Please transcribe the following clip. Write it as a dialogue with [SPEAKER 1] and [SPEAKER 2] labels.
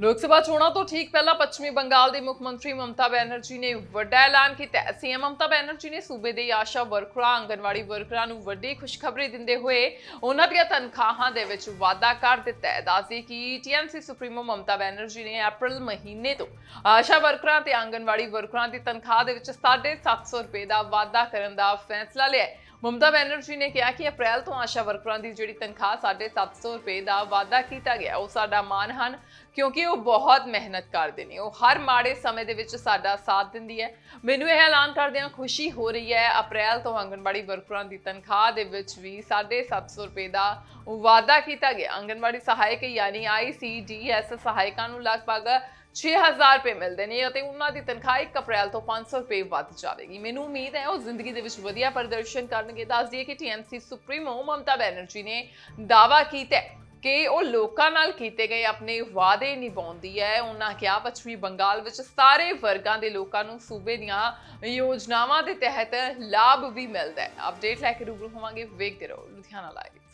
[SPEAKER 1] ਲੋਕ ਸਭਾ ਚੋਣਾਂ ਤੋਂ ਠੀਕ ਪਹਿਲਾਂ ਪੱਛਮੀ ਬੰਗਾਲ ਦੇ ਮੁੱਖ ਮੰਤਰੀ ਮਮਤਾ ਬੈਨਰਜੀ ਨੇ ਵੱਡਾ ਐਲਾਨ ਕੀਤਾ। ਹੈ ਸੀਐਮ ਮਮਤਾ ਬੈਨਰਜੀ ਨੇ ਸੂਬੇ ਦੇ ਆਸ਼ਾ ਵਰਕਰਾਂ, ਆਂਗਨਵਾੜੀ ਵਰਕਰਾਂ ਨੂੰ ਵੱਡੀ ਖੁਸ਼ਖਬਰੀ ਦਿੰਦੇ ਹੋਏ ਉਹਨਾਂ ਦੀਆਂ ਤਨਖਾਹਾਂ ਦੇ ਵਿੱਚ ਵਾਧਾ ਕਰ ਦਿੱਤਾ ਹੈ। ਦੱਸਦੇ ਕਿ ਟੀਐਮਸੀ ਸੁਪਰੀਮੋ ਮਮਤਾ ਬੈਨਰਜੀ ਨੇ ਅਪ੍ਰੈਲ ਮਹੀਨੇ ਤੋਂ ਆਸ਼ਾ ਵਰਕਰਾਂ ਤੇ ਆਂਗਨਵਾੜੀ ਵਰਕਰਾਂ ਦੀ ਤਨਖਾਹ ਦੇ ਵਿੱਚ 750 ਰੁਪਏ ਦਾ ਵਾਧਾ ਕਰਨ ਦਾ ਫੈਸਲਾ ਲਿਆ ਹੈ। ਮਮਤਾ ਬੈਨਰਜੀ ਨੇ ਕਿਹਾ ਕਿ ਅਪ੍ਰੈਲ ਤੋਂ ਆਸ਼ਾ ਵਰਕਰਾਂ ਦੀ ਜਿਹੜੀ ਤਨਖਾਹ 750 ਰੁਪਏ ਦਾ ਵਾਧਾ ਕੀਤਾ ਗਿਆ, ਉਹ ਸਾਡਾ ਮਾਣ ਹਨ, ਕਿਉਂਕਿ ਉਹ ਬਹੁਤ ਮਿਹਨਤ ਕਰਦੇ ਨੇ। ਉਹ ਹਰ ਮਾੜੇ ਸਮੇਂ ਦੇ ਵਿੱਚ ਸਾਡਾ ਸਾਥ ਦਿੰਦੀ ਹੈ। ਮੈਨੂੰ ਇਹ ਐਲਾਨ ਕਰਦਿਆਂ ਖੁਸ਼ੀ ਹੋ ਰਹੀ ਹੈ, ਅਪ੍ਰੈਲ ਤੋਂ ਆਂਗਣਵਾੜੀ ਵਰਕਰਾਂ ਦੀ ਤਨਖਾਹ ਦੇ ਵਿੱਚ ਵੀ 750 ਰੁਪਏ ਦਾ ਵਾਧਾ ਕੀਤਾ ਗਿਆ। ਆਂਗਣਵਾੜੀ ਸਹਾਇਕ ਯਾਨੀ ICDS ਸਹਾਇਕਾਂ ਨੂੰ ਲਗਭਗ 6000 ਰੁਪਏ ਮਿਲਦੇ ਨੇ ਅਤੇ ਉਹਨਾਂ ਦੀ ਤਨਖਾਹ 1 ਅਪ੍ਰੈਲ ਤੋਂ 500 ਰੁਪਏ ਵੱਧ ਜਾਵੇਗੀ। ਮੈਨੂੰ ਉਮੀਦ ਹੈ ਉਹ ਜ਼ਿੰਦਗੀ ਦੇ ਵਿੱਚ ਵਧੀਆ ਪ੍ਰਦਰਸ਼ਨ ਕਰਨਗੇ। ਦੱਸ ਦਈਏ ਕਿ TMC ਸੁਪਰੀਮੋ ਮਮਤਾ ਬੈਨਰਜੀ ਨੇ ਦਾਅਵਾ ਕੀਤਾ ਕਿ ਉਹ ਲੋਕਾਂ ਨਾਲ ਕੀਤੇ ਗਏ ਆਪਣੇ ਵਾਅਦੇ ਨਿਭਾਉਂਦੀ ਹੈ। ਉਹਨਾਂ ਕਿਹਾ, ਪੱਛਮੀ ਬੰਗਾਲ ਵਿੱਚ ਸਾਰੇ ਵਰਗਾਂ ਦੇ ਲੋਕਾਂ ਨੂੰ ਸੂਬੇ ਦੀਆਂ ਯੋਜਨਾਵਾਂ ਦੇ ਤਹਿਤ ਲਾਭ ਵੀ ਮਿਲਦਾ ਹੈ। ਅਪਡੇਟ ਲੈ ਕੇ ਰੂਬਰੂ ਹੋਵਾਂਗੇ। ਵੇਖਦੇ ਰਹੋ ਲੁਧਿਆਣਾ ਲਾਈਵ